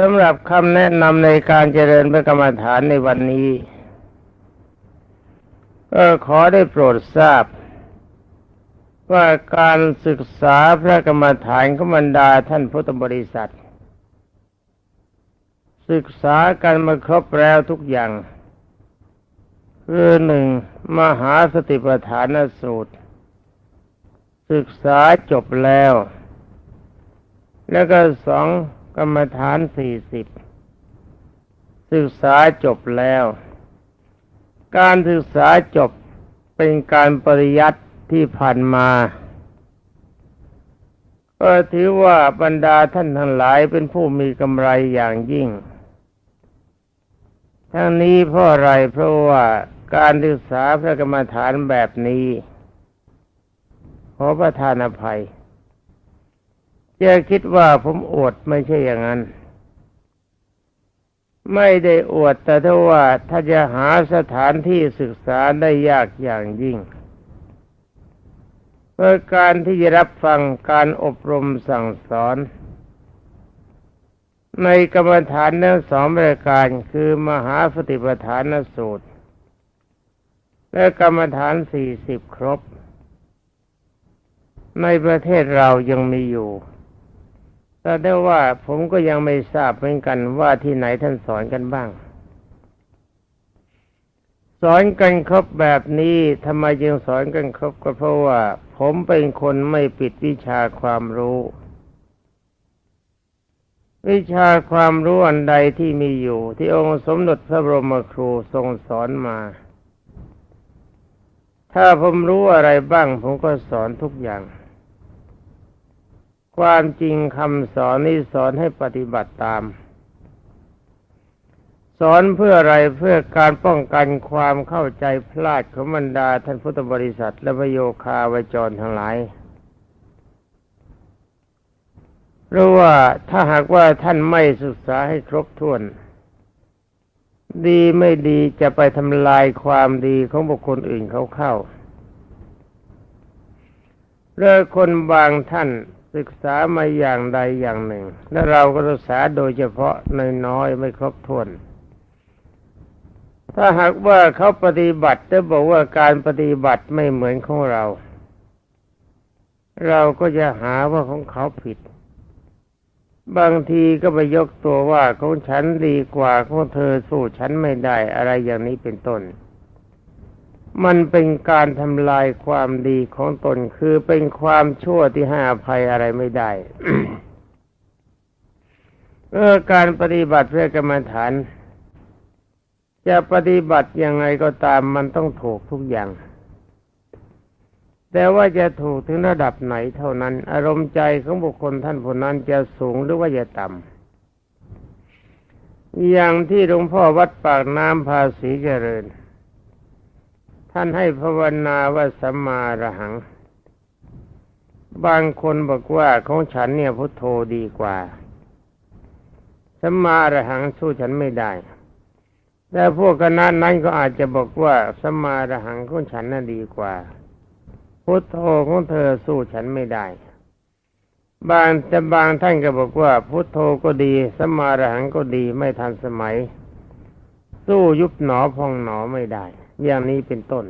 สำหรับคำแนะนำในการเจริญพระกรรมฐานในวันนี้ก็ขอได้โปรดทราบ ว่าการศึกษาพระกรรมฐานขบรรดาท่านพุทธบริษัท ศึกษากันมาครบแล้วทุกอย่างคือหนึ่งมหาสติปัฏฐานสูตร ศึกษาจบแล้ว แล้วก็สอง กรรมฐานสี่สิบศึกษาจบแล้ว การศึกษาจบเป็นการปริยัติที่ผ่านมาก็ถือว่าบรรดาท่านทั้งหลายเป็นผู้มีกำไรอย่างยิ่ง ทั้งนี้เพราะอะไรเพราะว่าการศึกษาพระกรรมฐานแบบนี้ ขอประทานอภัย จะคิดว่าผมอวดไม่ใช่อย่างนั้น ไม่ได้อวดแต่ถ้าว่าถ้าจะหาสถานที่ศึกษาได้ยากอย่างยิ่งเพื่อการที่จะรับฟังการอบรมสั่งสอน ในกรรมฐานทั้งสองรายการคือมหาสติปัฏฐานสูตร และกรรมฐานสี่สิบครบ ในประเทศเรายังมีอยู่ แต่ได้ว่าผมก็ยังไม่ทราบเหมือนกันว่าที่ไหนท่านสอนกันบ้าง สอนกันครบแบบนี้ทำไมจึงสอนกันครบก็เพราะว่า ผมเป็นคนไม่ปิดวิชาความรู้ วิชาความรู้อันใดที่มีอยู่ ที่องค์สมเด็จพระบรมครูทรงสอนมา ถ้าผมรู้อะไรบ้าง ผมก็สอนทุกอย่าง ความจริงคำสอนนี้สอนให้ปฏิบัติตาม สอนเพื่ออะไรเพื่อการป้องกันความเข้าใจพลาดของบรรดาท่านพุทธบริษัท และพโยคาวจรทั้งหลายเพราะว่าถ้าหากว่าท่านไม่ศึกษาให้ครบถ้วน ดีไม่ดีจะไปทำลายความดีของบุคคลอื่นเขาเข้าเรื่อคนบางท่าน ศึกษามาอย่างใดอย่างหนึ่ง และเราก็ศึกษาโดยเฉพาะน้อยๆไม่ครบถ้วนถ้าหากว่าเขาปฏิบัติจะบอกว่าการปฏิบัติไม่เหมือนของเรา เราก็จะหาว่าของเขาผิด บางทีก็ไปยกตัวว่าของฉันดีกว่าของเธอสู้ฉันไม่ได้อะไรอย่างนี้เป็นต้น มันเป็นการทำลายความดีของตนคือเป็นความชั่วที่ห้าภัยอะไรไม่ได้เออการปฏิบัติเพื่อกรรมฐาน จะปฏิบัติยังไงก็ตามมันต้องถูกทุกอย่าง แต่ว่าจะถูกถึงระดับไหนเท่านั้น อารมณ์ใจของบุคคลท่านผู้นั้นจะสูงหรือว่าจะต่ำอย่างที่หลวงพ่อวัดปากน้ำภาษีเจริญ ท่านให้ภาวนาว่าสัมมาระหัง บางคนบอกว่าของฉันเนี่ยพุทโธดีกว่าสัมมาระหังสู้ฉันไม่ได้ แต่พวกคณะนั้นก็อาจจะบอกว่าสัมมาระหังของฉันน่ะดีกว่า พุทโธของเธอสู้ฉันไม่ได้ บางแต่บางท่านก็บอกว่า พุทโธก็ดีสัมมาระหังก็ดีไม่ทันสมัย สู้ยุบหนอพองหนอไม่ได้ อย่างนี้เป็นต้น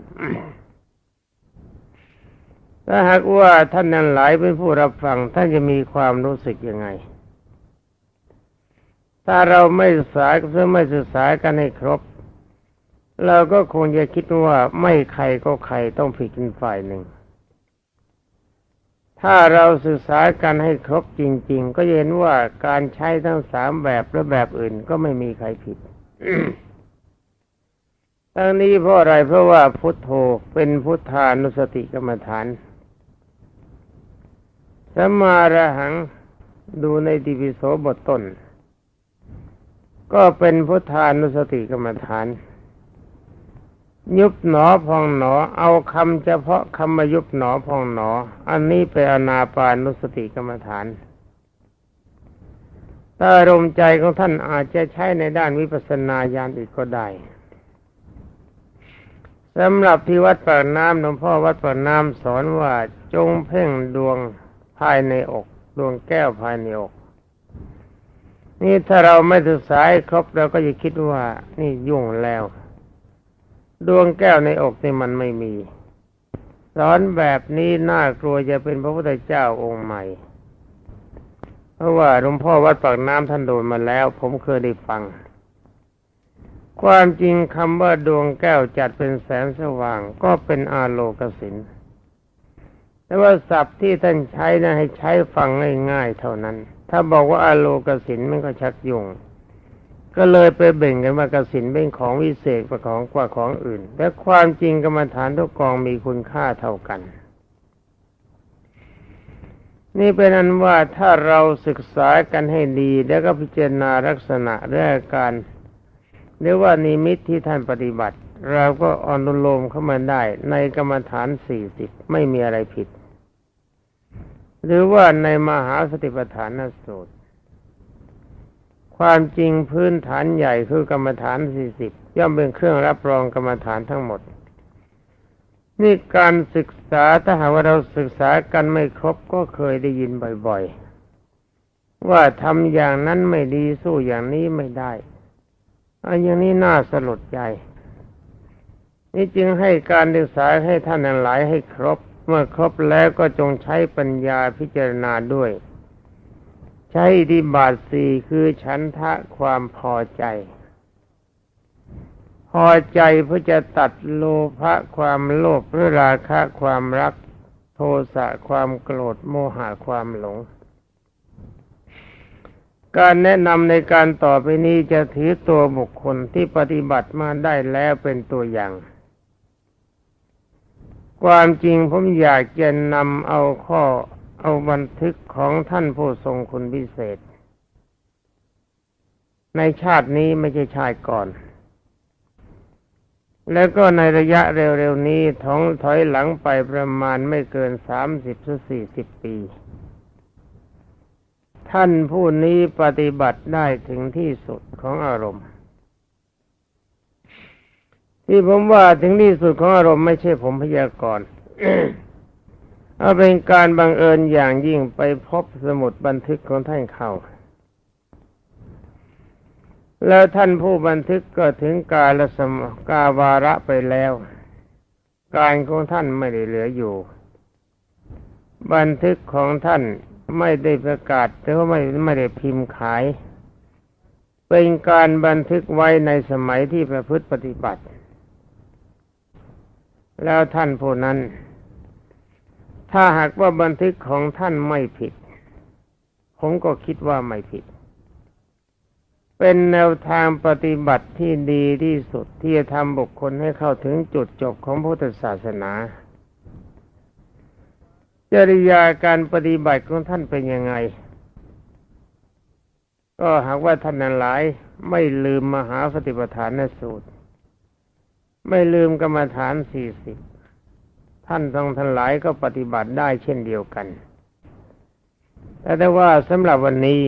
ถ้าหากว่าท่านนั้นหลายเป็นผู้รับฟัง ท่านจะมีความรู้สึกยังไง ถ้าเราไม่ศึกษาเพื่อไม่ศึกษากันให้ครบ เราก็คงจะคิดว่าไม่ใครก็ใครต้องผิดเป็นฝ่ายหนึ่ง ถ้าเราศึกษากันให้ครบจริง ๆ ก็เห็นว่าการใช้ทั้งสามแบบและแบบอื่นก็ไม่มีใครผิด ทั้งนี้เพราะอะไรเพราะว่าพุทโธเป็นพุทธานุสติกรรมฐานสมาระหังดูในติปิโสบทต้น ก็เป็นพุทธานุสติกรรมฐาน ยุบหนอพองหนอ เอาคำเฉพาะคำมายุบหนอพองหนอ อันนี้เป็นอนาปานุสติกรรมฐานถ้าอารมณ์ใจของท่านอาจจะใช้ในด้านวิปัสสนาญาณอีกก็ได้ สำหรับที่วัดปากน้ำหลวงพ่อวัดปากน้ำสอนว่าจงเพ่งดวงภายในอก ดวงแก้วภายในอก นี่ถ้าเราไม่ศึกษาครบเราก็จะคิดว่า นี่ยุ่งแล้ว ดวงแก้วในอกนี่มันไม่มี สอนแบบนี้น่ากลัวจะเป็นพระพุทธเจ้าองค์ใหม่ เพราะว่าหลวงพ่อวัดปากน้ำท่านโดนมาแล้ว ผมเคยได้ฟัง ความจริงคำว่าดวงแก้วจัดเป็นแสงสว่าง ก็เป็นอาโลกสินแต่ว่าศัพท์ที่ท่านใช้นะให้ใช้ฟังง่ายๆเท่านั้น ถ้าบอกว่าอาโลกสินมันก็ชักยุ่ง ก็เลยไปเบ่งกันว่ากสินเป็นของวิเศษกว่าของกว่าของอื่นแต่ความจริงกรรมฐานทุกกองมีคุณค่าเท่ากัน นี่เป็นอันว่าถ้าเราศึกษากันให้ดีแล้วก็พิจารณาลักษณะและอาการ หรือว่านิมิตที่ท่านปฏิบัติ เราก็อนุโลมเข้ามาได้ในกรรมฐานสี่สิบไม่มีอะไรผิด หรือว่าในมหาสติปัฏฐานสูตร ความจริงพื้นฐานใหญ่คือกรรมฐานสี่สิบย่อมเป็นเครื่องรับรองกรรมฐานทั้งหมดนี่การศึกษาถ้าหากว่าเราศึกษากันไม่ครบก็เคยได้ยินบ่อย ๆ ว่าทำอย่างนั้นไม่ดีสู้อย่างนี้ไม่ได้ อันอย่างนี้น่าสลดใจ นี่จึงให้การศึกษาให้ท่านทั้งหลายให้ครบ เมื่อครบแล้วก็จงใช้ปัญญาพิจารณาด้วย ใช้ดีบาทสี่คือฉันทะความพอใจ พอใจเพื่อจะตัดโลภะความโลภหรือราคะความรัก โทสะความโกรธโมหะความหลง การแนะนำในการต่อไปนี้จะถือตัวบุคคลที่ปฏิบัติมาได้แล้วเป็นตัวอย่าง ความจริงผมอยากจะนำเอาข้อเอาบันทึกของท่านผู้ทรงคุณพิเศษ ในชาตินี้ไม่ใช่ชาติก่อน แล้วก็ในระยะเร็วๆนี้ท้องถอยหลังไปประมาณไม่เกินสามสิบสี่สิบปี ท่านผู้นี้ปฏิบัติได้ถึงที่สุดของอารมณ์ ที่ผมว่าถึงที่สุดของอารมณ์ไม่ใช่ผมพยากรณ์เอาเป็นการบังเอิญอย่างยิ่งไปพบสมุดบันทึกของท่านเขาแล้วท่านผู้บันทึกก็ถึงกาลสมกาวาระไปแล้ว การของท่านไม่ได้เหลืออยู่ บันทึกของท่าน ไม่ได้ประกาศแต่ว่าไม่ไม่ได้พิมพ์ขาย เป็นการบันทึกไว้ในสมัยที่ประพฤติปฏิบัติ แล้วท่านผู้นั้น ถ้าหากว่าบันทึกของท่านไม่ผิด ผมก็คิดว่าไม่ผิด เป็นแนวทางปฏิบัติที่ดีที่สุดที่จะทำบุคคลให้เข้าถึงจุดจบของพุทธศาสนา จริยาการปฏิบัติของท่านเป็นยังไง ก็หากว่าท่านนั้นหลายไม่ลืมมหาสติปัฏฐานสูตร ไม่ลืมกรรมฐานสี่สิบท่านทั้งทั้งหลายก็ปฏิบัติได้เช่นเดียวกัน แต่ได้ว่าสำหรับวันนี้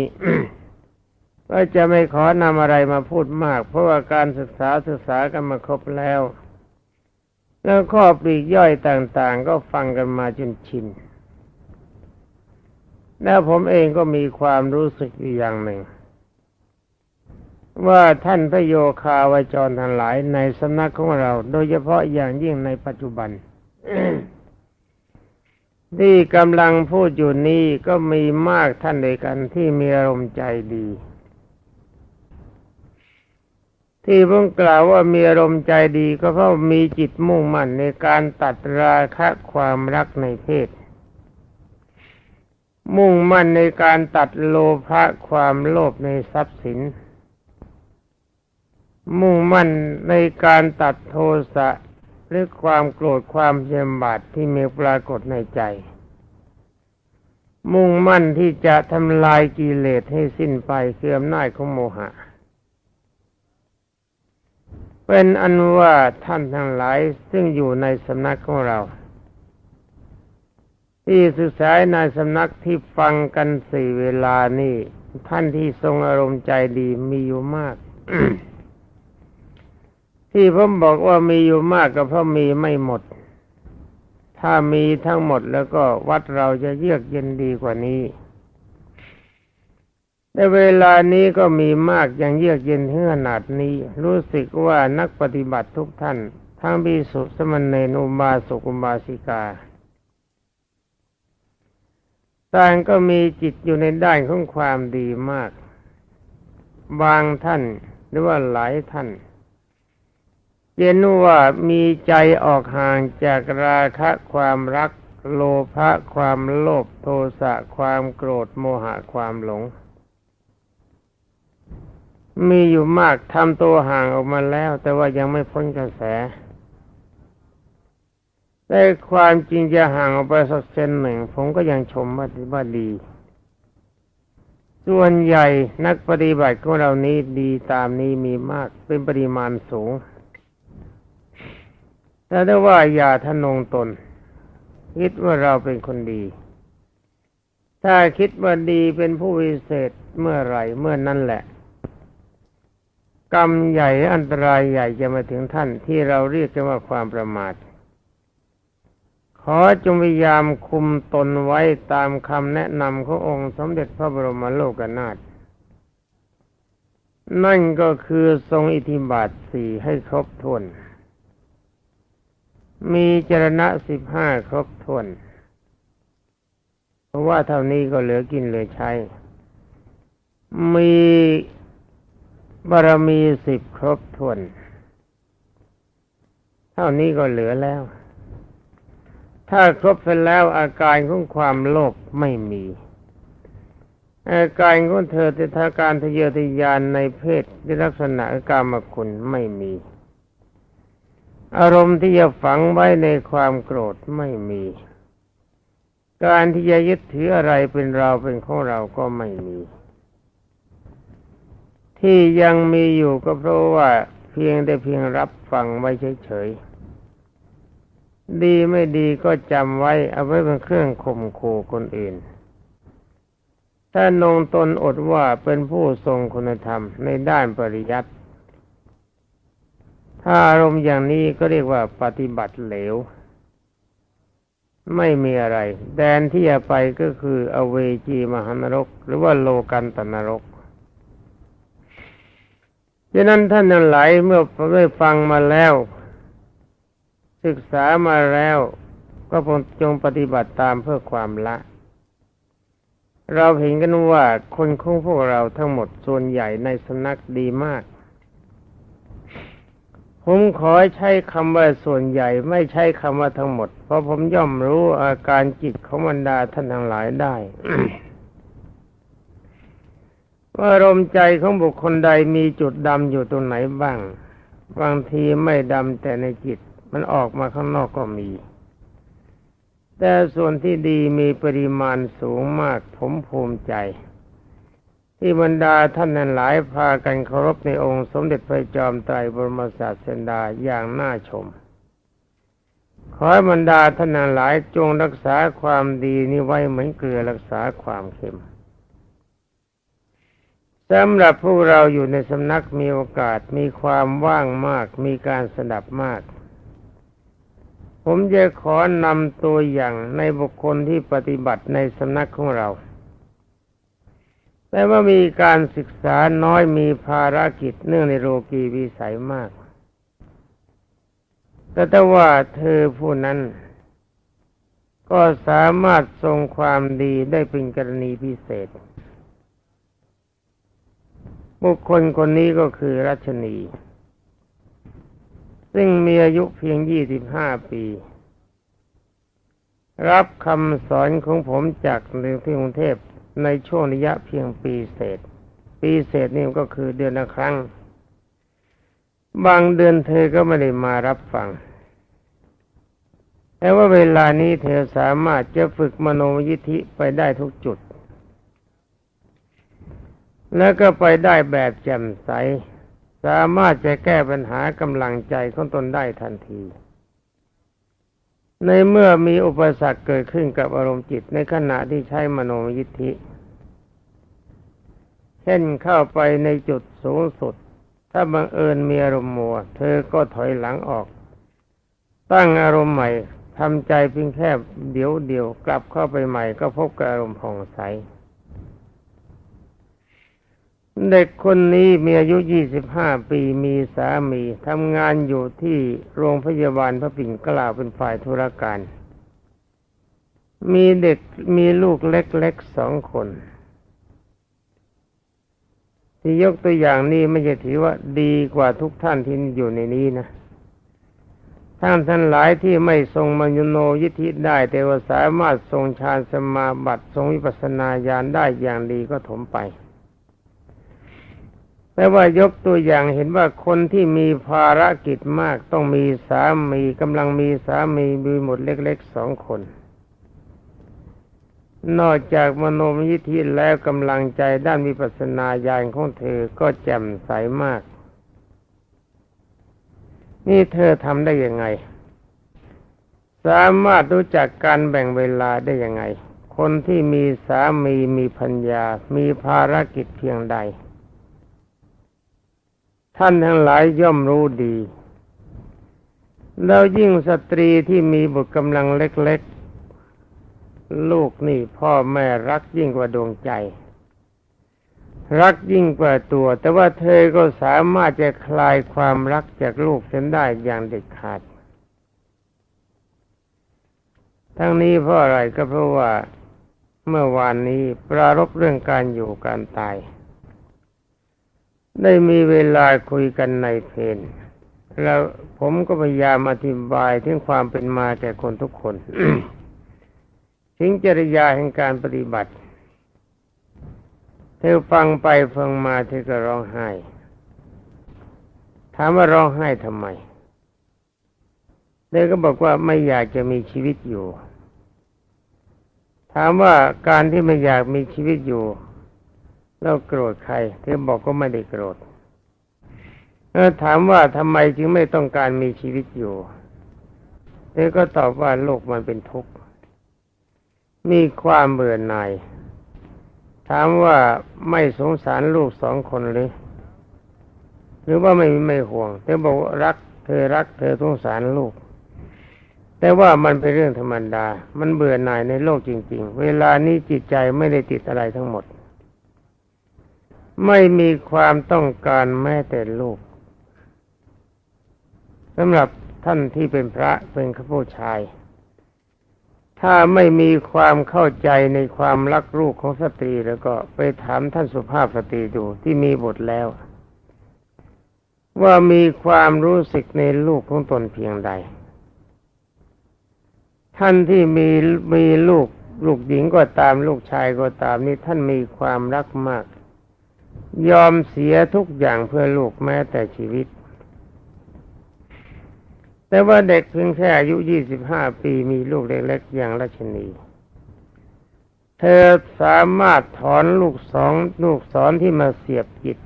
ก็จะไม่ขอนำอะไรมาพูดมาก เพราะว่าการศึกษาศึกษากันมาครบแล้ว แล้วข้อปลีกย่อยต่างๆ ก็ฟังกันมาจนชิน แล้วผมเองก็มีความรู้สึกอยู่อย่างหนึ่ง ว่าท่านพระโยคาวจรทั้งหลายในสำนักของเรา โดยเฉพาะอย่างยิ่งในปัจจุบันที่กำลังพูดอยู่นี้ก็มีมากท่านเดยกันที่มีอารมณ์ใจดี ที่ผมกล่าวว่ามีอารมณ์ใจดีก็เพราะมีจิตมุ่งมั่นในการตัดราคะความรักในเพศ มุ่งมั่นในการตัดโลภะความโลภในทรัพย์สิน มุ่งมั่นในการตัดโทสะหรือความโกรธความเยียมบาดที่มีปรากฏในใจ มุ่งมั่นที่จะทำลายกิเลสให้สิ้นไปคืออำนาจของโมหะ เป็นอันว่าท่านทั้งหลายซึ่งอยู่ในสำนักของเรา ที่ศึกษาในสำนักที่ฟังกันสี่เวลานี่ท่านที่ทรงอารมณ์ใจดีมีอยู่มาก ที่ผมบอกว่ามีอยู่มากก็เพราะมีไม่หมด ถ้ามีทั้งหมดแล้วก็วัดเราจะเยือกเย็นดีกว่านี้ในเวลานี้ก็มีมากอย่างเยือกเย็นถึงขนาดนี้ รู้สึกว่านักปฏิบัติทุกท่าน ทั้งบิสุสมณเณรอุบาสกุบาสิกา ต่างก็มีจิตอยู่ในด้านของความดีมาก บางท่านหรือว่าหลายท่านเย็นว่ามีใจออกห่างจากราคะความรัก โลภะความโลภโทสะความโกรธโมหะความหลง มีอยู่มากทำตัวห่างออกมาแล้ว แต่ว่ายังไม่พ้นกระแส แต่ความจริงจะห่างออกไปสักเซนหนึ่ง ผมก็ยังชมว่าว่าดี ส่วนใหญ่นักปฏิบัติของเรานี้ดีตามนี้มีมากเป็นปริมาณสูง แต่ได้ว่าอย่าทะนงตน คิดว่าเราเป็นคนดี ถ้าคิดว่าดีเป็นผู้วิเศษเมื่อไหร่เมื่อนั้นแหละกรรมใหญ่อันตรายใหญ่จะมาถึงท่านที่เราเรียกกันว่าความประมาท อจงพยายามคุมตนไว้ตามคำแนะนำขององค์สมเด็จพระบรมโลกนาถนั่นก็คือทรงอิทธิบาทสี่ให้ครบถ้วน มีจรณะสิบห้าครบถ้วน เพราะว่าเท่านี้ก็เหลือกินเหลือใช้ มีบารมีสิบครบถ้วน เท่านี้ก็เหลือแล้ว ถ้าครบไปแล้วอาการของความโลภไม่มี อาการของเธอที่ทาการทะเยอทะยานในเพศที่ลักษณะกามคุณไม่มี อารมณ์ที่จะฝังไว้ในความโกรธไม่มี การที่จะยึดถืออะไรเป็นเราเป็นของเราก็ไม่มี ที่ยังมีอยู่ก็เพราะว่าเพียงได้เพียงรับฟังไว้เฉยๆ ดีไม่ดีก็จำไว้เอาไว้เป็นเครื่องข่มขู่คนอื่น ถ้านงตนอดว่าเป็นผู้ทรงคุณธรรมในด้านปริยัติ ถ้าอารมณ์อย่างนี้ก็เรียกว่าปฏิบัติเหลว ไม่มีอะไร แดนที่จะไปก็คืออเวจีมหานรก หรือว่าโลกันตนรกดังนั้นท่านทั้งหลายเมื่อได้ฟังมาแล้ว ศึกษามาแล้วก็จงปฏิบัติตามเพื่อความละ เราเห็นกันว่าคนของพวกเราทั้งหมดส่วนใหญ่ในสำนักดีมาก ผมขอใช้คำว่าส่วนใหญ่ไม่ใช่คำว่าทั้งหมด เพราะผมย่อมรู้อาการจิตของบรรดาท่านทั้งหลายได้ว่าอารมใจของบุคคลใดมีจุดดำอยู่ตรงไหนบ้าง บางทีไม่ดำแต่ในจิต มันออกมาข้างนอกก็มี แต่ส่วนที่ดีมีปริมาณสูงมากผมภูมิใจ ที่บรรดาท่านนั้นหลายพากันเคารพในองค์สมเด็จพระจอมไตรบรมศาสดาอย่างน่าชม ขอให้บรรดาท่านนั้นหลายจงรักษาความดีนี้ไว้เหมือนเกลือรักษาความเค็มสำหรับพวกเราอยู่ในสำนักมีโอกาสมีความว่างมาก มีการสดับมาก ผมจะขอนำตัวอย่างในบุคคลที่ปฏิบัติในสำนักของเรา แต่ว่ามีการศึกษาน้อยมีภารกิจเนื่องในโลกีวิสัยมาก แต่แต่ว่าเธอผู้นั้น ก็สามารถทรงความดีได้เป็นกรณีพิเศษ บุคคลคนนี้ก็คือรัชนี ซึ่งมีอายุเพียงยี่สิบห้าปี รับคำสอนของผมจากในที่กรุงเทพในช่วงระยะเพียงปีเศษ ปีเศษนี่ก็คือเดือนละครั้ง บางเดือนเธอก็ไม่ได้มารับฟัง แต่ว่าเวลานี้เธอสามารถจะฝึกมโนยิธิไปได้ทุกจุด แล้วก็ไปได้แบบแจ่มใส สามารถจะแก้ปัญหากำลังใจของตนได้ทันที ในเมื่อมีอุปสรรคเกิดขึ้นกับอารมณ์จิตในขณะที่ใช้มโนยิทธิ เช่นเข้าไปในจุดสูงสุด ถ้าบังเอิญมีอารมณ์มัว เธอก็ถอยหลังออก ตั้งอารมณ์ใหม่ทำใจเพียงแค่เดี๋ยวเดียวกลับเข้าไปใหม่ก็พบกับอารมณ์ผ่องใส เด็กคนนี้มีอายุ 25 ปีมีสามีทำงานอยู่ที่โรงพยาบาลพระปิ่นเกล้าเป็นฝ่ายธุรการ มีเด็กมีลูกเล็กๆสองคน ที่ยกตัวอย่างนี้ไม่ใช่ถือว่าดีกว่าทุกท่านที่อยู่ในนี้นะท่านท่านหลายที่ไม่ทรงมัญญโนยิทธิได้ แต่ว่าสามารถทรงฌานสมาบัติทรงวิปัสสนาญาณได้อย่างดีก็ถมไป แต่ว่ายกตัวอย่างเห็นว่าคนที่มีภารกิจมากต้องมีสามีกำลังมีสามีมีหมดเล็กๆสองคน นอกจากมโนมยิทธิแล้วกำลังใจด้านวิปัสสนาญาณของเธอก็แจ่มใสมาก นี่เธอทำได้ยังไง สามารถรู้จักการแบ่งเวลาได้ยังไง คนที่มีสามีมีพัญญา มีภารกิจเพียงใด ท่านทั้งหลายย่อมรู้ดี แล้วยิ่งสตรีที่มีบุตรกำลังเล็กๆ ลูกนี่พ่อแม่รักยิ่งกว่าดวงใจ รักยิ่งกว่าตัว แต่ว่าเธอก็สามารถจะคลายความรักจากลูกฉันได้อย่างเด็ดขาด ทั้งนี้เพราะอะไรก็เพราะว่าเมื่อวานนี้ปรารบเรื่องการอยู่การตาย ได้มีเวลาคุยกันในเพนแล้วผมก็พยายามอธิบายถึงความเป็นมาแก่คนทุกคนถึงจริยาแห่งการปฏิบัติเธอฟังไปฟังมาเธอก็ร้องไห้ ถามว่าร้องไห้ทำไมเธอก็บอกว่าไม่อยากจะมีชีวิตอยู่ ถามว่าการที่ไม่อยากมีชีวิตอยู่ แล้วโกรธใครเธอบอกก็ไม่ได้โกรธเออถามว่าทำไมจึงไม่ต้องการมีชีวิตอยู่เธอก็ตอบว่าโลกมันเป็นทุกข์มีความเบื่อหน่าย ถามว่าไม่สงสารลูกสองคนหรือหรือว่าไม่ไม่ห่วงเธอบอกว่ารัก เธอรัก เธอสงสารลูก แต่ว่ามันเป็นเรื่องธรรมดา มันเบื่อหน่ายในโลกจริง ๆ เวลานี้จิตใจไม่ได้ติดอะไรทั้งหมด ไม่มีความต้องการแม้แต่ลูกสำหรับท่านที่เป็นพระเป็นข้าผู้ชาย ถ้าไม่มีความเข้าใจในความรักลูกของสตรีแล้วก็ไปถามท่านสุภาพสตรีดูที่มีบทแล้ว ว่ามีความรู้สึกในลูกของตนเพียงใด ท่านที่มีมีลูกลูกหญิงก็ตามลูกชายก็ตามนี่ท่านมีความรักมาก ยอมเสียทุกอย่างเพื่อลูกแม้แต่ชีวิต แต่ว่าเด็กเพียงแค่อายุยี่สิบห้าปีมีลูกเล็กๆอย่างราชนี เธอสามารถถอนลูกสองลูกศรที่มาเสียบจิต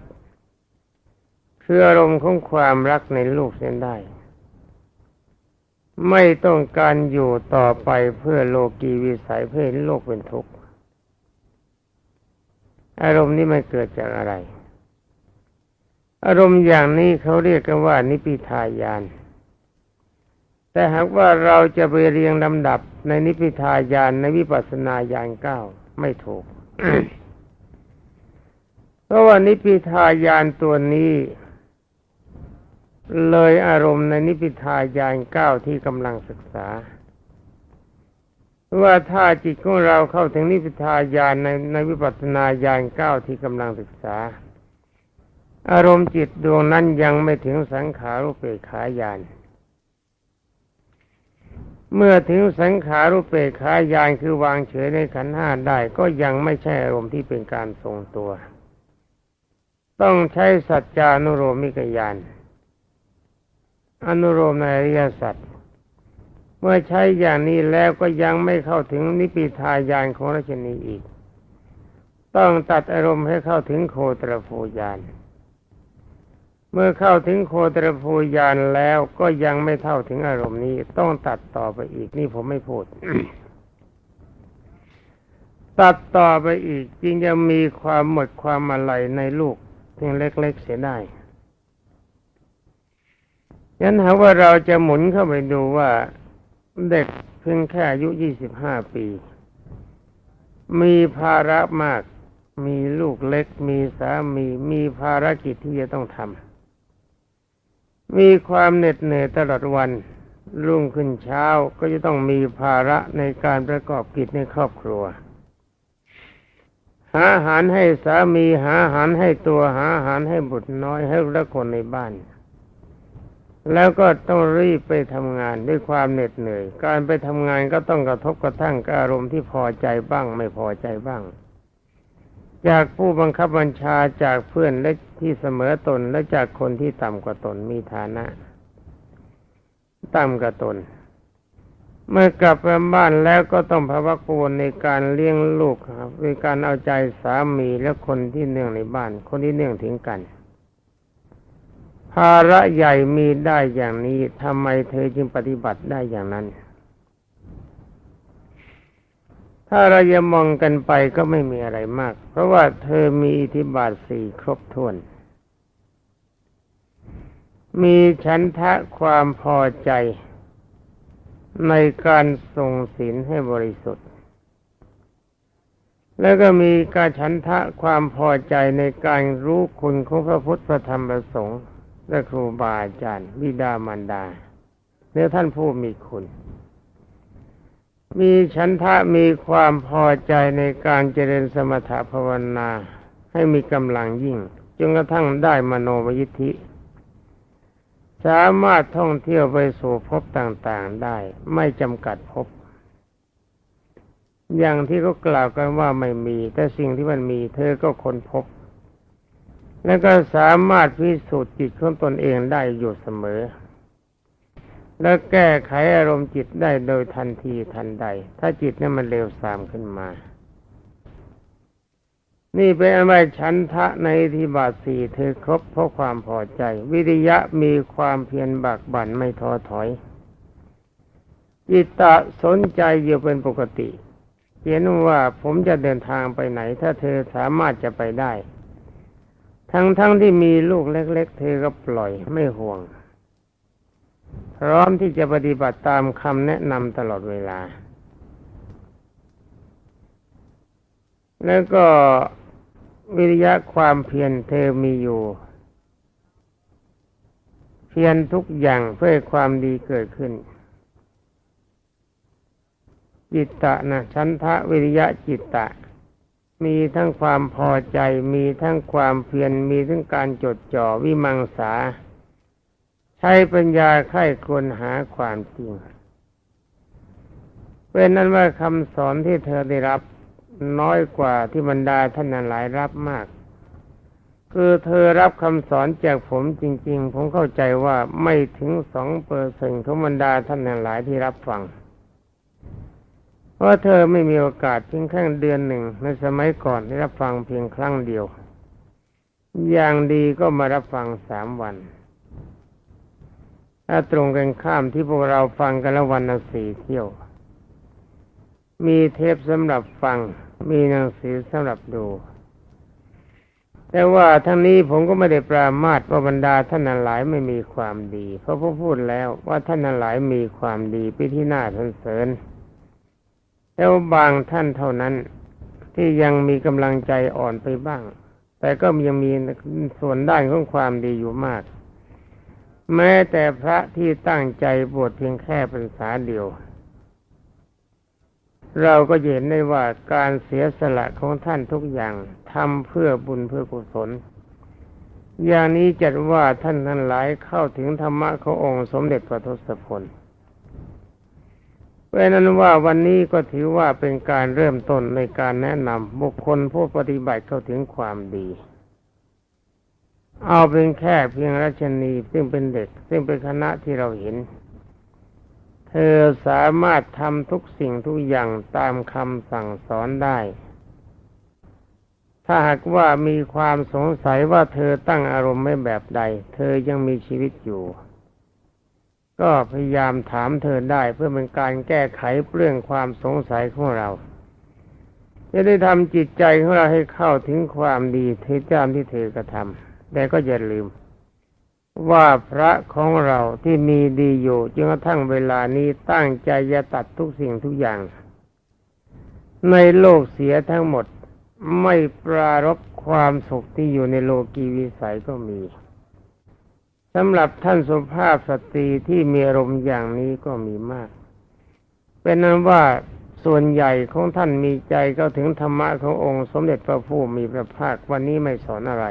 คืออารมณ์ของความรักในลูกเสียได้ ไม่ต้องการอยู่ต่อไปเพื่อโลกีวิสัยเพื่อโลกเป็นทุกข์ อารมณ์นี้มันเกิดจากอะไร อารมณ์อย่างนี้เขาเรียกกันว่านิพิทายาน แต่หากว่าเราจะไปเรียงลำดับในนิพิทายานในวิปัสสนาญาณเก้าไม่ถูก เพราะว่านิพิทายานตัวนี้เลยอารมณ์ในนิพิทายานเก้าที่กำลังศึกษา ว่าถ้าจิตของเราเข้าถึงนิพพานญาณในในวิปัสสนาญาณเก้าที่กำลังศึกษา อารมณ์จิตดวงนั้นยังไม่ถึงสังขารุเปกขาญาณเมื่อถึงสังขารุเปกขาญาณคือวางเฉยในขันห้าได้ก็ยังไม่ใช่อารมณ์ที่เป็นการทรงตัว ต้องใช้สัจจานุโรมิกญาณอนุโรมในอริยสัจ เมื่อใช้อย่างนี้แล้วก็ยังไม่เข้าถึงนิพิทายานของราชนีอีก ต้องตัดอารมณ์ให้เข้าถึงโคตรภูยานเมื่อเข้าถึงโคตรภูยานแล้วก็ยังไม่เท่าถึงอารมณ์นี้ ต้องตัดต่อไปอีกนี่ผมไม่พูด ตัดต่อไปอีกจึงจะมีความหมดความอะไรในลูกเพียงเล็ก ๆ เสียได้ยันหาว่าเราจะหมุนเข้าไปดูว่า เด็กเพียงแค่อายุยี่สิบห้าปี มีภาระมาก มีลูกเล็ก มีสามีมีภารกิจที่จะต้องทำมีความเหน็ดเหนื่อยตลอดวัน รุ่งขึ้นเช้าก็จะต้องมีภาระในการประกอบกิจในครอบครัว หาอาหารให้สามีหาอาหารให้ตัวหาอาหารให้บุตรน้อยให้ละคนในบ้าน แล้วก็ต้องรีบไปทำงานด้วยความเหน็ดเหนื่อย การไปทำงานก็ต้องกระทบกระทั่งกับอารมณ์ที่พอใจบ้าง ไม่พอใจบ้าง จากผู้บังคับบัญชาจากเพื่อนและที่เสมอตนและจากคนที่ต่ำกว่าตนมีฐานะต่ำกว่าตน เมื่อกลับมาบ้านแล้วก็ต้องภาวะกวนในการเลี้ยงลูกครับในการเอาใจสามีและคนที่เนื่องในบ้าน คนที่เนื่องถึงกัน ภาระใหญ่มีได้อย่างนี้ทำไมเธอจึงปฏิบัติได้อย่างนั้น ถ้าเราจะมองกันไปก็ไม่มีอะไรมาก เพราะว่าเธอมีอิทธิบาทสี่ครบถ้วน มีฉันทะความพอใจในการส่งศีลให้บริสุทธิ์ แล้วก็มีการฉันทะความพอใจในการรู้คุณของพระพุทธธรรมพระสงฆ์ และครูบาอาจารย์บิดามารดาเนื้อท่านผู้มีคุณ มีฉันทะมีความพอใจในการเจริญสมถะภาวนาให้มีกำลังยิ่งจนกระทั่งได้มโนมยิทธิ สามารถท่องเที่ยวไปสู่ภพต่างๆได้ไม่จำกัดภพอย่างที่เขากล่าวกันว่าไม่มี แต่สิ่งที่มันมีเธอก็ค้นพบ แล้วก็สามารถพิสูจน์จิตของตนเองได้อยู่เสมอ และแก้ไขอารมณ์จิตได้โดยทันทีทันใด ถ้าจิตนั้นมันเร็วสามขึ้นมา นี่เป็นอันว่าฉันทะในที่บาทสี่เธอครบเพราะความพอใจ วิริยะมีความเพียรบักบั่นไม่ท้อถอยจิตตะสนใจอยู่เป็นปกติเขียนว่าผมจะเดินทางไปไหน ถ้าเธอสามารถจะไปได้ ทั้งๆทที่มีลูกเล็ก ๆ เธอก็ปล่อยไม่ห่วง พร้อมที่จะปฏิบัติตามคำแนะนำตลอดเวลา แล้วก็วิริยะความเพียรเธอมีอยู่ เพียรทุกอย่างเพื่อความดีเกิดขึ้น จิตตะนะชันทะวิริยะจิตตะ มีทั้งความพอใจ มีทั้งความเพียรมีทั้งการจดจ่อวิมังสา ใช้ปัญญาไข้ควรหาความจริงเป็นนั้นว่าคำสอนที่เธอได้รับน้อยกว่าที่บรรดาท่านหลายรับมาก คือเธอรับคำสอนจากผมจริง ๆ ผมเข้าใจว่าไม่ถึงสองเปอร์เซ็นของบรรดาท่านหลายที่รับฟัง ราะเธอไม่มีโอกาสเพียงแค่เดือนหนึ่ง ในสมัยก่อนได้รับฟังเพียงครั้งเดียว อย่างดีก็มารับฟังสามวันถ้าตรงกันข้ามที่พวกเราฟังกันละวันละสี่เที่ยว มีเทปสำหรับฟัง มีหนังสือสำหรับดู แต่ว่าทั้งนี้ผมก็ไม่ได้ปรามาสว่าบรรดาท่านหลายไม่มีความดี เพราะผมพูดแล้วว่าท่านนั้นหลายมีความดีไปที่หน้าสรรเสริญ แล้วบางท่านเท่านั้นที่ยังมีกำลังใจอ่อนไปบ้าง แต่ก็ยังมีส่วนด้านของความดีอยู่มาก แม้แต่พระที่ตั้งใจบวชเพียงแค่พรรษาเดียว เราก็เห็นได้ว่าการเสียสละของท่านทุกอย่างทำเพื่อบุญเพื่อกุศล อย่างนี้จัดว่าท่านทั้งหลายเข้าถึงธรรมะขององค์สมเด็จพระทศพล เพราะนั้นว่าวันนี้ก็ถือว่าเป็นการเริ่มต้นในการแนะนำบุคคลผู้ปฏิบัติเข้าถึงความดี เอาเป็นแค่เพียงรัชนีซึ่งเป็นเด็ก ซึ่งเป็นคณะที่เราเห็น เธอสามารถทำทุกสิ่งทุกอย่างตามคำสั่งสอนได้ ถ้าหากว่ามีความสงสัยว่าเธอตั้งอารมณ์ไม่แบบใด เธอยังมีชีวิตอยู่ ก็พยายามถามเธอได้เพื่อเป็นการแก้ไขเรื่องความสงสัยของเราจะได้ทำจิตใจของเราให้เข้าถึงความดีเทจามที่เธอกระทำแต่ก็อย่าลืม ว่าพระของเราที่มีดีอยู่จนกระทั่งเวลานี้ตั้งใจจะตัดทุกสิ่งทุกอย่าง ในโลกเสียทั้งหมดไม่ปรารบความสุขที่อยู่ในโลกีวิสัยก็มี สำหรับท่านสุภาพสตรีที่มีอารมณ์อย่างนี้ก็มีมาก เป็นนั้นว่าส่วนใหญ่ของท่านมีใจเข้าถึงธรรมะขององค์สมเด็จพระผู้มีพระภาควันนี้ไม่สอนอะไร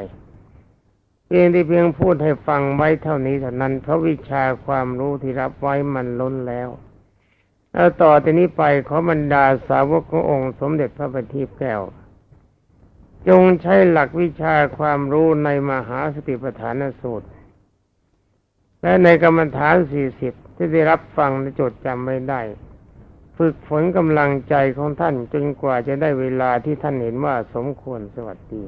เพียงที่เพียงพูดให้ฟังไว้เท่านี้เท่านั้นเพราะวิชาความรู้ที่รับไว้มันล้นแล้วแล้วต่อจากนี้ไปขอบรรดาสาวกขององค์สมเด็จพระบัณฑิตแก้ว จงใช้หลักวิชาความรู้ในมหาสติปัฏฐานสูตร และในกรรมฐานสี่สิบที่ได้รับฟังจดจำไม่ได้ ฝึกฝนกำลังใจของท่านจนกว่าจะได้เวลาที่ท่านเห็นว่าสมควรสวัสดี